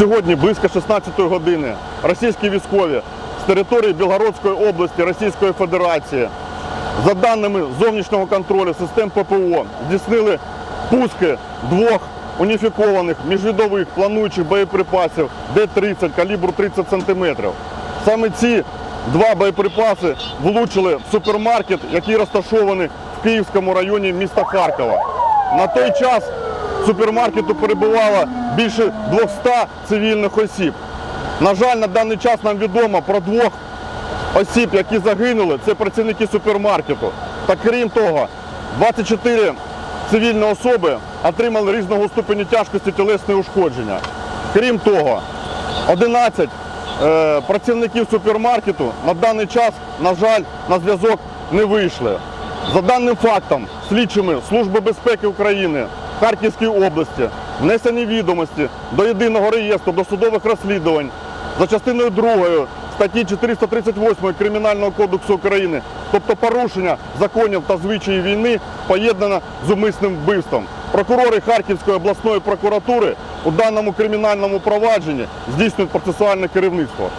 Сьогодні близько 16 години російські військові з території Білгородської області Російської Федерації за даними зовнішнього контролю систем ППО здійснили пуски двох уніфікованих міжвідових плануючих боєприпасів Д-30 калібру 30 см. Саме ці два боєприпаси влучили в супермаркет, який розташований в Київському районі міста Харкова. На той час супермаркету перебувало більше 200 цивільних осіб. На жаль, на даний час нам відомо про двох осіб, які загинули, це працівники супермаркету. Та крім того, 24 цивільні особи отримали різного ступеню тяжкості тілесні ушкодження. Крім того, 11 е, працівників супермаркету на даний час, на жаль, на зв'язок не вийшли. За даним фактом, слідчими Служби безпеки України Харківської області внесені відомості до єдиного реєстру досудових розслідувань за частиною 2 статті 438 Кримінального кодексу України, тобто порушення законів та звичаїв війни поєднано з умисним вбивством. Прокурори Харківської обласної прокуратури у даному кримінальному провадженні здійснюють процесуальне керівництво.